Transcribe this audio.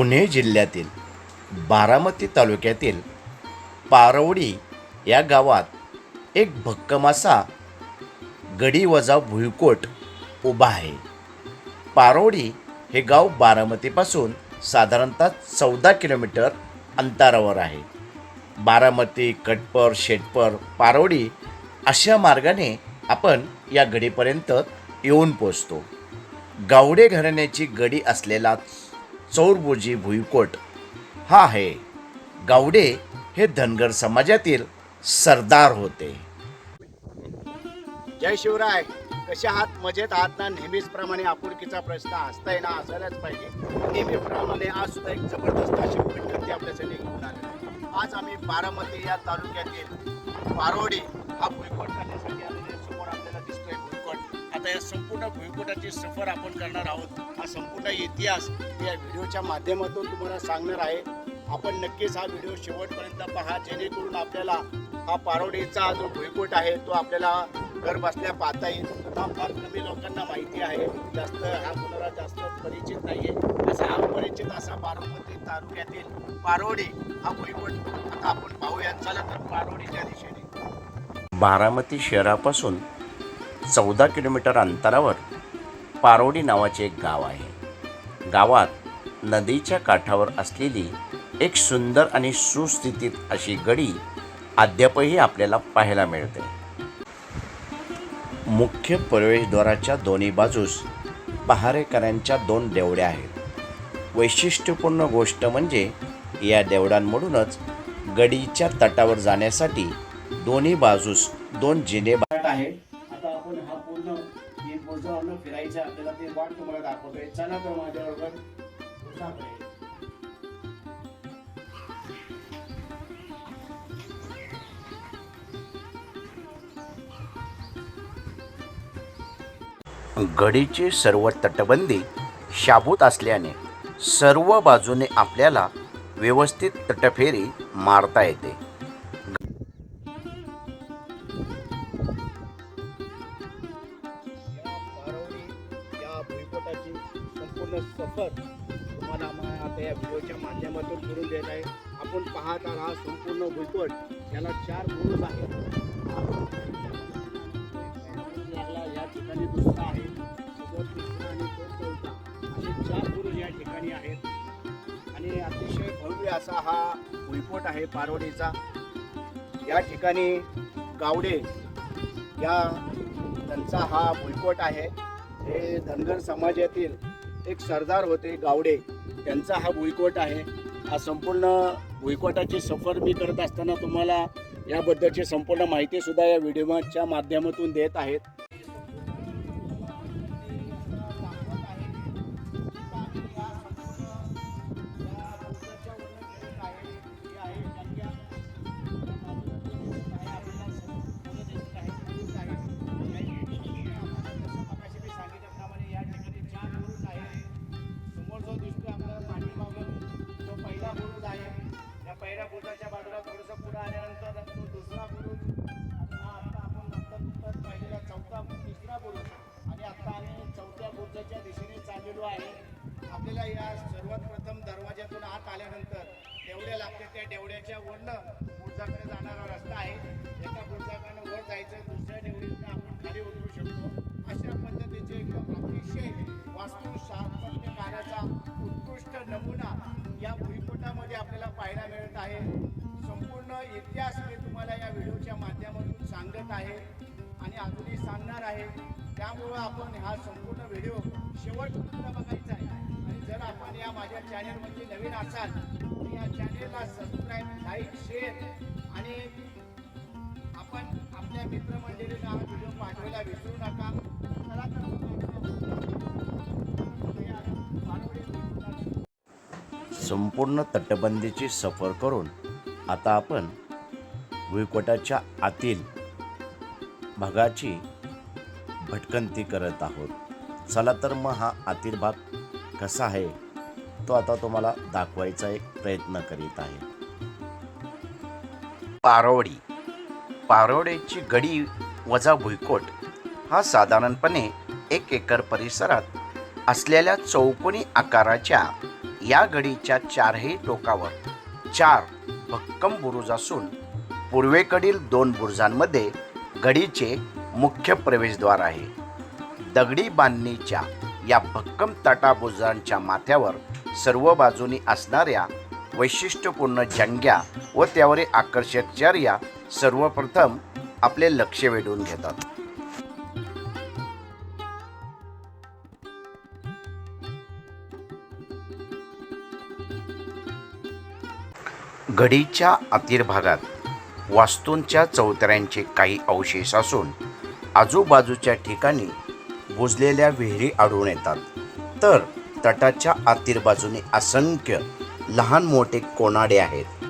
पुणे जिल्ह्यातील बारामती तालुक्यातील पारवडी या गावात एक भक्कम असा गडी वजा भुईकोट उभा आहे. पारवडी हे गाव बारामतीपासून साधारणतः चौदा किलोमीटर अंतरावर आहे. बारामती कटपर शेटपर पारवडी अशा मार्गाने आपण या गडीपर्यंत येऊन पोचतो गावडे घराण्याची गडी असलेला चौरबोजी भुईकोट. हा आहे गावडे हे धनगर समाजातील सरदार होते. जय शिवराय. कसे आहात? मजेत आहात ना? नेहमीच प्रमाणे आपुलकीचा प्रश्न असताय ना? असायलाच पाहिजे. नेहमीप्रमाणे आज सुद्धा एक जबरदस्त अशी भटकंती आपल्यासाठी घेऊन आलेली आज आम्ही बारामती या तालुक्यातील पारोडी हा भुईकोट या संपूर्ण भुईकोटाची सफर आपण करणार आहोत. हा संपूर्ण इतिहास या व्हिडिओच्या माध्यमातून तुम्हाला सांगणार आहे. आपण नक्कीच हा व्हिडिओ शेवटपर्यंत पहा. जेणेकरून आपल्याला हा पारोडीचा जो भुईकोट आहे तो आपल्याला घर बसल्या पाहता येईल. हा फार कमी लोकांना माहिती आहे. जास्त हा कुणाला जास्त परिचित नाही आहे असा अपरिचित असा बारामती तालुक्यातील पारोडी हा भुईकोट आता आपण पाहूया चला तर पारोडीच्या दिशेने. बारामती शहरापासून चौदा किलोमीटर अंतरावर पारोडी नावाचे एक गाव आहे. गावात नदीच्या काठावर असलेली एक सुंदर आणि सुस्थितीत अशी गडी अद्यापही आपल्याला पाहायला मिळते. मुख्य प्रवेशद्वाराच्या दोन्ही बाजूस पहारेकऱ्यांच्या दोन देवड्या आहेत. वैशिष्ट्यपूर्ण गोष्ट म्हणजे या देवड्यांमधूनच गडीच्या तटावर जाण्यासाठी दोन्ही बाजूस दोन जिने वाट आहे चला तर माझ्याबरोबर पुढच्याकडे. गडीची सर्व तटबंदी शाबूत असल्याने सर्व बाजूने आपल्याला व्यवस्थित तटफेरी मारता येते संपूर्ण तुम्हाला आम्हाला आता या व्हिडिओच्या माध्यमातून करून देत आहे. आपण पाहत आहात हा संपूर्ण भुईकोट. याला चार पुरुष आहेत. लागला या ठिकाणी दुसरा आहे. तिसरा आणि चौथा. असे चार पुरुष या ठिकाणी आहेत. आणि अतिशय भव्य असा हा भुईकोट आहे पारवडीचा या ठिकाणी गावडे या त्यांचा हा भुईकोट आहे. हे धनगर समाजातील एक सरदार होते गावडे. त्यांचा हा भुईकोट आहे. हा संपूर्ण भुईकोटाची सफर मी करत असताना तुम्हाला याबद्दलची संपूर्ण माहितीसुद्धा या व्हिडिओच्या माध्यमातून देत आहेत. आपल्याला या सर्वात प्रथम दरवाज्यातून आत आल्यानंतर डेवड्या लागते त्या डेवड्याच्या वरनं बुरुजाकडे जाणारा रस्ता आहे. एका बुरुजाकडनं वर जायचं दुसऱ्या डेवडीतून आपण खाली उतरू शकतो. अशा पद्धतीचे एकदम अतिशय वास्तुशास्त्रज्ञ कार्याचा उत्कृष्ट नमुना या भुईपटामध्ये आपल्याला पाहायला मिळत आहे. संपूर्ण इतिहास मी तुम्हाला या व्हिडिओच्या माध्यमातून सांगत आहे आणि अजूनही सांगणार आहे. त्यामुळं आपण हा संपूर्ण व्हिडिओ शेवटपर्यंत बघायचा आहे. आणि जर आपण या माझ्या चॅनलमध्ये नवीन असाल तर या चॅनेलला सबस्क्राईब लाईक शेअर आणि आपण आपल्या मित्रमंडळींना हा व्हिडिओ पाठवायला विसरू नका. चला तर संपूर्ण तटबंदीची सफर करून आता आपण भुईकोटाच्या आतील भागाची भटकंती करत आहोत. चला तर मग हा आतील भाग कसा आहे तो आता तुम्हाला दाखवायचा एक प्रयत्न करीत आहे. पारोडी पारोडीची गडी वजा भुईकोट हा साधारणपणे एक एकर परिसरात असलेल्या चौकोनी आकाराच्या या गडीच्या चारही टोकावर चार भक्कम बुरुज असून पूर्वेकडील दोन बुरुजांमध्ये गडीचे मुख्य प्रवेशद्वार आहे. दगडी बांधणीच्या या भक्कम तटाबुजांच्या माथ्यावर सर्व बाजूनी असणाऱ्या वैशिष्ट्यपूर्ण जंग्या व त्यावरील आकर्षक चर्या सर्वप्रथम आपले लक्ष वेधून घेतात. गडीच्या आतील भागात वास्तूंच्या चौतऱ्यांचे काही अवशेष असून आजूबाजूच्या ठिकाणी बुजलेल्या विहिरी आढळून येतात. तर तटाच्या आतील बाजूने असंख्य लहान मोठे कोनाडे आहेत.